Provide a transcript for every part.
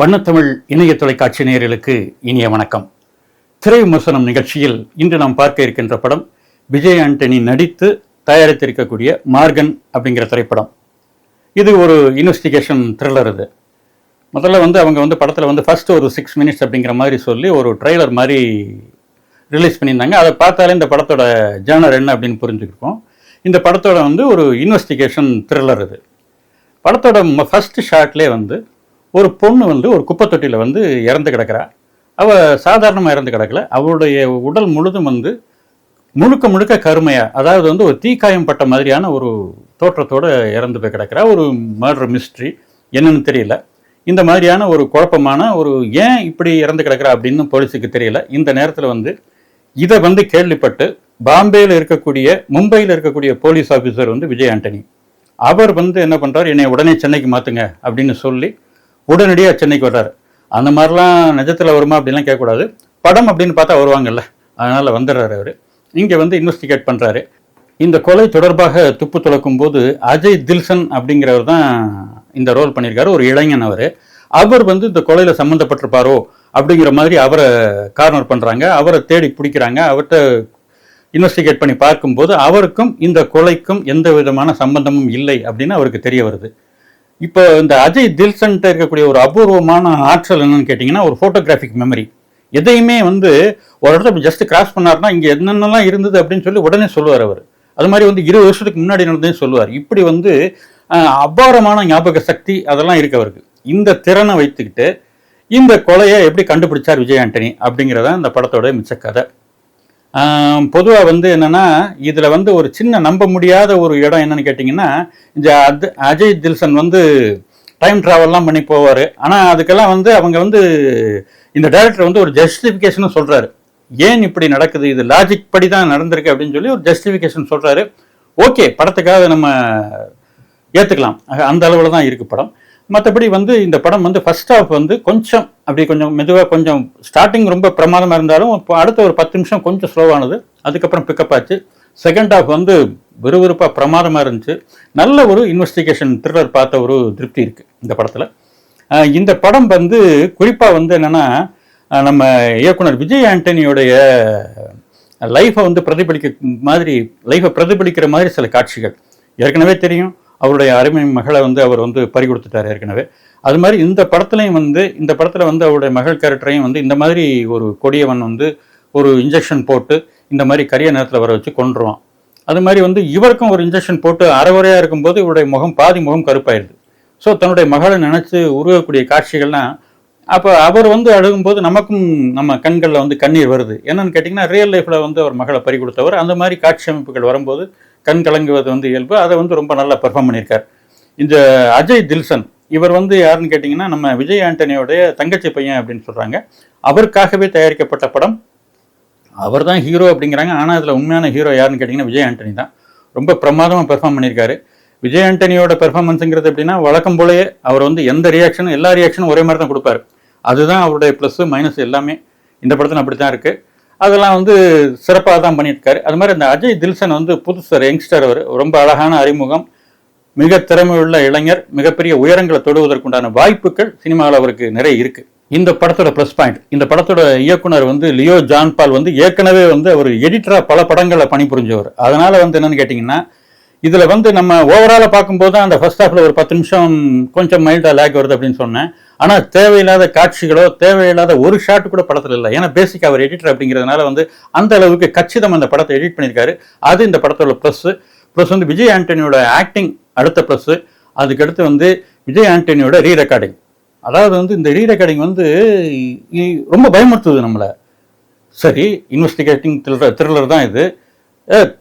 வண்ணத்தமிழ் இணைய தொலைக்காட்சி நேயர்களுக்கு இனிய வணக்கம். திரை விமர்சனம் நிகழ்ச்சியில் இன்று நாம் பார்க்க இருக்கின்ற படம் விஜய் ஆண்டனி நடித்து தயாரித்திருக்கக்கூடிய மார்கன் அப்படிங்கிற திரைப்படம். இது ஒரு இன்வெஸ்டிகேஷன் த்ரில்லர் இது. முதல்ல வந்து அவங்க வந்து படத்தில் வந்து ஃபர்ஸ்ட் ஒரு சிக்ஸ் மினிட்ஸ் அப்படிங்கிற மாதிரி சொல்லி ஒரு ட்ரெய்லர் மாதிரி ரிலீஸ் பண்ணியிருந்தாங்க. அதை பார்த்தாலே இந்த படத்தோட ஜேனர் என்ன அப்படின்னு புரிஞ்சுக்கிருக்கோம் இந்த படத்தோட வந்து ஒரு இன்வெஸ்டிகேஷன் த்ரில்லர் இது. படத்தோட ஃபஸ்ட்டு ஷாட்லேயே வந்து ஒரு பொண்ணு வந்து ஒரு குப்பை தொட்டியில் வந்து இறந்து கிடக்கிறா. அவள் சாதாரணமாக இறந்து கிடக்கல. அவளுடைய உடல் முழுதும் வந்து முழுக்க முழுக்க கருமையாக அதாவது வந்து ஒரு தீக்காயம் பட்ட மாதிரியான ஒரு தோற்றத்தோட இறந்து போய் கிடக்கிறா. ஒரு மர்டர் மிஸ்ட்ரி என்னன்னு தெரியல. இந்த மாதிரியான ஒரு குழப்பமான ஒரு ஏன் இப்படி இறந்து கிடக்கிறா அப்படின்னு போலீஸுக்கு தெரியல. இந்த நேரத்தில் வந்து இதை வந்து கேள்விப்பட்டு பாம்பேயில் இருக்கக்கூடிய மும்பையில் இருக்கக்கூடிய போலீஸ் ஆஃபீஸர் வந்து விஜய் ஆண்டனி. அவர் வந்து என்ன பண்ணுறார் என்னை உடனே சென்னைக்கு மாற்றுங்க அப்படின்னு சொல்லி உடனடியாக சென்னைக்கு வர்றாரு. அந்த மாதிரிலாம் நிஜத்தில் வருமா அப்படின்லாம் கேட்கக்கூடாது. படம் அப்படின்னு பார்த்தா வருவாங்கல்ல. அதனால் வந்துடுறாரு அவர். இங்கே வந்து இன்வெஸ்டிகேட் பண்ணுறாரு இந்த கொலை தொடர்பாக துப்பு துளக்கும் போது அஜய் தில்சன் அப்படிங்கிறவர் தான் இந்த ரோல் பண்ணியிருக்காரு. ஒரு இளைஞன் அவர். அவர் வந்து இந்த கொலையில் சம்மந்தப்பட்டிருப்பாரோ அப்படிங்கிற மாதிரி அவரை கார்னர் பண்ணுறாங்க அவரை தேடி பிடிக்கிறாங்க. அவர்கிட்ட இன்வெஸ்டிகேட் பண்ணி பார்க்கும்போது அவருக்கும் இந்த கொலைக்கும் எந்த விதமான சம்பந்தமும் இல்லை அப்படின்னு அவருக்கு தெரிய வருது. இப்போ இந்த அஜய் தில்சன்ட்ட இருக்கக்கூடிய ஒரு அபூர்வமான ஆற்றல் என்னன்னு கேட்டிங்கன்னா ஒரு ஃபோட்டோகிராஃபிக் மெமரி எதையுமே வந்து ஒரு இடத்துல ஜஸ்ட் கிராஸ் பண்ணார்னா இங்கே என்னென்னலாம் இருந்தது அப்படின்னு சொல்லி உடனே சொல்லுவார் அவர். அது மாதிரி வந்து இருபது வருஷத்துக்கு முன்னாடி நடந்தே சொல்லுவார். இப்படி வந்து அபாரமான ஞாபக சக்தி அதெல்லாம் இருக்கு அவருக்கு. இந்த திறனை வைத்துக்கிட்டு இந்த கொலையை எப்படி கண்டுபிடிச்சார் விஜய் ஆண்டனி அப்படிங்கிறத இந்த படத்தோட மிச்ச கதை பொதுவாக வந்து என்னன்னா இதில் வந்து ஒரு சின்ன நம்ப முடியாத ஒரு இடம் என்னன்னு கேட்டிங்கன்னா இந்த அத் அஜய் தில்சன் வந்து டைம் ட்ராவல்லாம் பண்ணி போவார். ஆனால் அதுக்கெல்லாம் வந்து அவங்க வந்து இந்த டைரக்டர் வந்து ஒரு ஜஸ்டிஃபிகேஷனும் சொல்கிறாரு ஏன் இப்படி நடக்குது? இது லாஜிக் படி தான் நடந்திருக்கு அப்படின்னு சொல்லி ஒரு ஜஸ்டிஃபிகேஷன் சொல்கிறாரு ஓகே படத்துக்காக நம்ம ஏற்றுக்கலாம் அந்த அளவில் தான் இருக்குது படம். மற்றபடி வந்து இந்த படம் வந்து ஃபர்ஸ்ட் ஆஃப் வந்து கொஞ்சம் அப்படி கொஞ்சம் மெதுவாக கொஞ்சம் ஸ்டார்டிங் ரொம்ப பிரமாதமாக இருந்தாலும் இப்போ அடுத்த ஒரு பத்து நிமிஷம் கொஞ்சம் ஸ்லோவானது அதுக்கப்புறம் பிக்கப் ஆச்சு. செகண்ட் ஆஃப் வந்து விறுவிறுப்பாக பிரமாதமாக இருந்துச்சு. நல்ல ஒரு இன்வெஸ்டிகேஷன் த்ரில்லர் பார்த்த ஒரு திருப்தி இருக்குது இந்த படத்தில். இந்த படம் வந்து குறிப்பாக வந்து என்னென்னா நம்ம இயக்குனர் விஜய் ஆண்டனியோடைய லைஃப்பை வந்து பிரதிபலிக்க மாதிரி லைஃப்பை பிரதிபலிக்கிற மாதிரி சில காட்சிகள். ஏற்கனவே தெரியும். அவருடைய அருமை மகளை வந்து அவர் வந்து பறி கொடுத்துட்டார் ஏற்கனவே. அது மாதிரி இந்த படத்துலையும் வந்து இந்த படத்தில் வந்து அவருடைய மகள் கேரக்டரையும் வந்து இந்த மாதிரி ஒரு கொடியவன் வந்து ஒரு இன்ஜெக்ஷன் போட்டு இந்த மாதிரி கரிய நேரத்தில் வர வச்சு கொண்டுருவான் அது மாதிரி வந்து இவருக்கும் ஒரு இன்ஜெக்ஷன் போட்டு அறகுறையாக இருக்கும்போது இவருடைய முகம் பாதி முகம் கருப்பாயிருது. ஸோ தன்னுடைய மகளை நினச்சி உருவக்கூடிய காட்சிகள்லாம் அப்போ அவர் வந்து அழுகும்போது நமக்கும் நம்ம கண்களில் வந்து கண்ணீர் வருது. என்னன்னு கேட்டிங்கன்னா ரியல் லைஃப்பில் வந்து அவர் மகளை பறி கொடுத்தவர். அந்த மாதிரி காட்சி அமைப்புகள் வரும்போது கண் கலங்குவது வந்து இயல்பு. அதை வந்து ரொம்ப நல்லா பெர்ஃபார்ம் பண்ணியிருக்கார். இந்த அஜய் தில்சன் இவர் வந்து யாருன்னு கேட்டிங்கன்னா நம்ம விஜய் ஆண்டனியோடைய தங்கச்சி பையன் அப்படின்னு சொல்கிறாங்க அவருக்காகவே தயாரிக்கப்பட்ட படம். அவர் தான் ஹீரோ அப்படிங்கிறாங்க. ஆனால் அதில் உண்மையான ஹீரோ யாருன்னு கேட்டிங்கன்னா விஜய் ஆண்டனி தான். ரொம்ப பிரமாதமாக பெர்ஃபார்ம் பண்ணியிருக்காரு. விஜய் ஆண்டனியோட பெர்ஃபார்மன்ஸுங்கிறது எப்படின்னா வழக்கம் போலயே அவர் வந்து எந்த ரியாக்ஷனும் எல்லா ரியாக்ஷனும் ஒரே மாதிரி தான் கொடுப்பாரு. அதுதான் அவருடைய ப்ளஸ் மைனஸ் எல்லாமே. இந்த படத்தில் அப்படி தான் இருக்குது அதெல்லாம் வந்து சிறப்பாக தான் பண்ணியிருக்காரு. அது மாதிரி இந்த அஜய் தில்சன் வந்து புதுசர் யங்ஸ்டர் அவர். ரொம்ப அழகான அறிமுகம். மிக திறமையுள்ள இளைஞர். மிகப்பெரிய உயரங்களை தொடுவதற்குண்டான வாய்ப்புகள் சினிமாவில் அவருக்கு நிறைய இருக்கு. இந்த படத்தோட ப்ளஸ் பாயிண்ட் இந்த படத்தோட இயக்குனர் வந்து லியோ ஜான் பால் வந்து ஏற்கனவே வந்து அவர் எடிட்டராக பல படங்களை பணிபுரிஞ்சவர். அதனால வந்து என்னன்னு கேட்டிங்கன்னா இதில் வந்து நம்ம ஓவராலாக பார்க்கும்போது அந்த ஃபர்ஸ்ட் ஹாஃபில் ஒரு பத்து நிமிஷம் கொஞ்சம் மைல்டாக லேக் வருது அப்படின்னு சொன்னேன். ஆனால் தேவையில்லாத காட்சிகளோ தேவையில்லாத ஒரு ஷாட் கூட படத்தில் இல்லை. ஏன்னா பேசிக் அவர் எடிட்டர் அப்படிங்கிறதுனால வந்து அந்த அளவுக்கு கச்சிதம் அந்த படத்தை எடிட் பண்ணியிருக்காரு. அது இந்த படத்தோட ப்ளஸ்ஸு ப்ளஸ் வந்து விஜய் ஆண்டனியோட ஆக்டிங் அடுத்த ப்ளஸ்ஸு அதுக்கடுத்து வந்து விஜய் ஆண்டனியோட ரீ ரெக்கார்டிங் அதாவது வந்து இந்த ரீ ரெக்கார்டிங் வந்து ரொம்ப பயமுறுத்துது நம்மளை. சரி இன்வெஸ்டிகேட்டிங் த்ரில்லர் த்ரில்லர் தான் இது.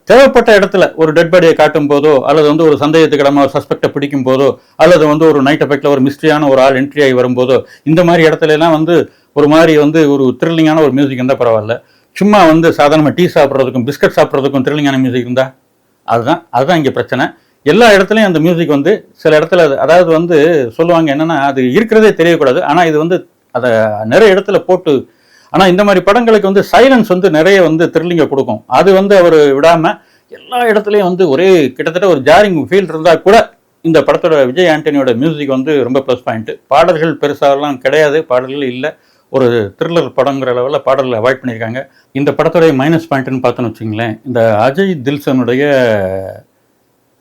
தேவைப்பட்ட இடத்துல ஒரு டெட் பாடியை காட்டும் போதோ அல்லது வந்து ஒரு சந்தேகத்துக்கிடமாக ஒரு சஸ்பெக்டை பிடிக்கும் போதோ அல்லது வந்து ஒரு நைட் எஃபெக்டில் ஒரு மிஸ்ட்ரியான ஒரு ஆள் என்ட்ரி ஆகி வரும்போதோ இந்த மாதிரி இடத்துல எல்லாம் வந்து ஒரு மாதிரி வந்து ஒரு த்ரில்லிங்கான ஒரு மியூசிக் இருந்தால் பரவாயில்ல. சும்மா வந்து சாதாரணமாக டீ சாப்பிட்றதுக்கும் பிஸ்கட் சாப்பிட்றதுக்கும் த்ரில்லிங்கான மியூசிக் இருந்தா அதுதான் அதுதான் இங்கே பிரச்சனை. எல்லா இடத்துலையும் அந்த மியூசிக் வந்து சில இடத்துல அது- அதாவது வந்து சொல்லுவாங்க என்னென்னா அது இருக்கிறதே தெரியக்கூடாது. ஆனால் இது வந்து அதை நிறைய இடத்துல போட்டு ஆனால் இந்த மாதிரி படங்களுக்கு வந்து சைலன்ஸ் வந்து நிறைய வந்து த்ரில்லிங்கை கொடுக்கும். அது வந்து அவர் விடாமல் எல்லா இடத்துலையும் வந்து ஒரே கிட்டத்தட்ட ஒரு ஜாரிங் ஃபீல் இருந்தால் கூட இந்த படத்தோட விஜய் ஆண்டனியோட மியூசிக் வந்து ரொம்ப ப்ளஸ் பாயிண்ட் பாடல்கள் பெருசாலாம் கிடையாது பாடல்கள் இல்லை. ஒரு த்ரில்லர் படங்கிற லெவலில் பாடல்களை அவாய்ட் பண்ணியிருக்காங்க. இந்த படத்துடைய மைனஸ் பாயிண்ட்னு பார்த்தோன்னு வச்சுங்களேன் இந்த அஜய் தில்சனுடைய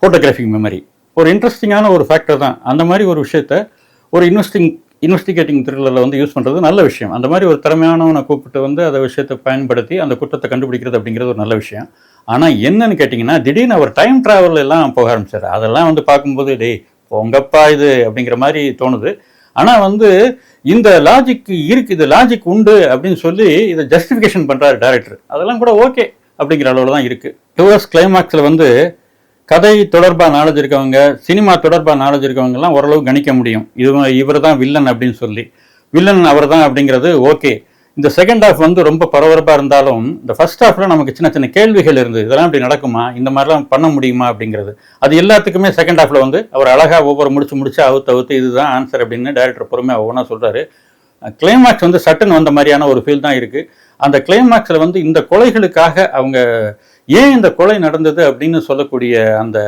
ஃபோட்டோகிராஃபிக் மெமரி ஒரு இன்ட்ரெஸ்டிங்கான ஒரு ஃபேக்டர் தான். அந்த மாதிரி ஒரு விஷயத்த ஒரு இன்வெஸ்டிங் இன்வெஸ்டிகேட்டிங் த்ரில்லரில் வந்து யூஸ் பண்ணுறது நல்ல விஷயம். அந்த மாதிரி ஒரு திறமையானவனை கூப்பிட்டு வந்து அந்த விஷயத்தை பயன்படுத்தி அந்த குற்றத்தை கண்டுபிடிக்கிறது அப்படிங்கிறது ஒரு நல்ல விஷயம். ஆனால் என்னன்னு கேட்டிங்கன்னா திடீர்னு அவர் டைம் ட்ராவல் எல்லாம் போக ஆரம்பிச்சார். அதெல்லாம் வந்து பார்க்கும்போது டேய் உங்கப்பா இது அப்படிங்கிற மாதிரி தோணுது. ஆனால் வந்து இந்த லாஜிக் இருக்கு இது லாஜிக் உண்டு அப்படின்னு சொல்லி இதை ஜஸ்டிஃபிகேஷன் பண்ணுறாரு டேரக்டர் அதெல்லாம் கூட ஓகே அப்படிங்கிற அளவில் தான் இருக்குது டூவர்ஸ் கிளைமாக்ஸில் வந்து கதை தொடர்பாக நாலேஜ் இருக்கவங்க சினிமா தொடர்பாக நாலேஜ் இருக்கவங்கலாம் ஓரளவு கணிக்க முடியும். இது இவர் தான் வில்லன் அப்படின்னு சொல்லி. வில்லன் அவர் தான் அப்படிங்கிறது ஓகே இந்த செகண்ட் ஹாஃப் வந்து ரொம்ப பரபரப்பாக இருந்தாலும் இந்த ஃபர்ஸ்ட் ஹாஃப்ல நமக்கு சின்ன சின்ன கேள்விகள் இருந்தது. இதெல்லாம் இப்படி நடக்குமா? இந்த மாதிரிலாம் பண்ண முடியுமா அப்படிங்கிறது. அது எல்லாத்துக்குமே செகண்ட் ஹாஃப்ல வந்து அவர் அழகாக ஒவ்வொரு முடிச்சு முடிச்சு அவுத்து அவுத்து இதுதான் ஆன்சர் அப்படின்னு டேரக்டர் பொறுமையாக ஒவ்வொன்றா சொல்கிறாரு கிளைமாக்ஸ் வந்து சட்டன் வந்த மாதிரியான ஒரு ஃபீல் தான் இருக்குது அந்த கிளைமாக்ஸில் வந்து இந்த கொலைகளுக்காக அவங்க ஏன் இந்த கொலை நடந்தது அப்படின்னு சொல்லக்கூடிய அந்த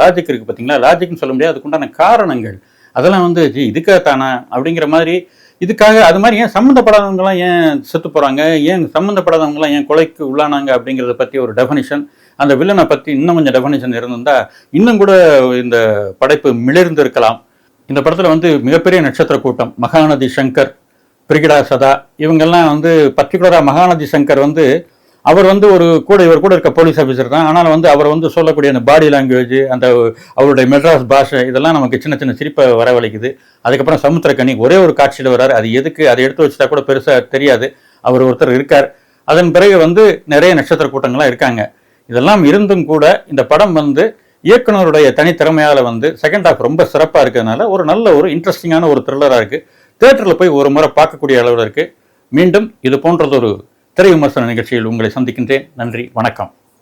லாஜிக் இருக்குது பார்த்தீங்களா லாஜிக்னு சொல்ல முடியாது. அதுக்குண்டான காரணங்கள். அதெல்லாம் வந்து ஜி இதுக்காக தானா அப்படிங்கிற மாதிரி இதுக்காக அது மாதிரி ஏன் சம்மந்தப்படாதவங்களாம் ஏன் செத்து போகிறாங்க ஏன் சம்மந்தப்படாதவங்களாம் ஏன் கொலைக்கு உள்ளானாங்க? அப்படிங்கிறத பற்றி ஒரு டெஃபனிஷன் அந்த வில்லனை பற்றி இன்னும் கொஞ்சம் டெஃபனிஷன் இருந்திருந்தால் இன்னும் கூட இந்த படைப்பு மிளிர்ந்து இருக்கலாம் இந்த படத்தில் வந்து மிகப்பெரிய நட்சத்திர கூட்டம். மகாநதி சங்கர் பிரிகிடா சதா இவங்கெல்லாம் வந்து பர்டிகுலராக மகாநதி சங்கர் வந்து அவர் வந்து ஒரு கூட இவர் கூட இருக்க போலீஸ் ஆஃபீஸர் தான். ஆனால் வந்து அவர் வந்து சொல்லக்கூடிய அந்த பாடி லாங்குவேஜ் அந்த அவருடைய மெட்ராஸ் பாஷை இதெல்லாம் நமக்கு சின்ன சின்ன சிரிப்பை வரவழைக்குது. அதுக்கப்புறம் சமுத்திரக்கனி ஒரே ஒரு காட்சியில் வர்றாரு. அது எதுக்கு? அதை எடுத்து வச்சுட்டா கூட பெருசாக தெரியாது. அவர் ஒருத்தர் இருக்கார். அதன் பிறகு வந்து நிறைய நட்சத்திர கூட்டங்கள்லாம் இருக்காங்க. இதெல்லாம் இருந்தும் கூட இந்த படம் வந்து இயக்குனருடைய தனித்திறமையால் வந்து செகண்ட் ஹாஃப் ரொம்ப சிறப்பாக இருக்கிறதுனால ஒரு நல்ல ஒரு இன்ட்ரெஸ்டிங்கான ஒரு த்ரில்லராக இருக்குது தேட்டரில் போய் ஒரு முறை பார்க்கக்கூடிய அளவில் இருக்குது மீண்டும் இது போன்றது ஒரு திரை விமர்சன நிகழ்ச்சியில் உங்களை சந்திக்கின்றேன். நன்றி. வணக்கம்.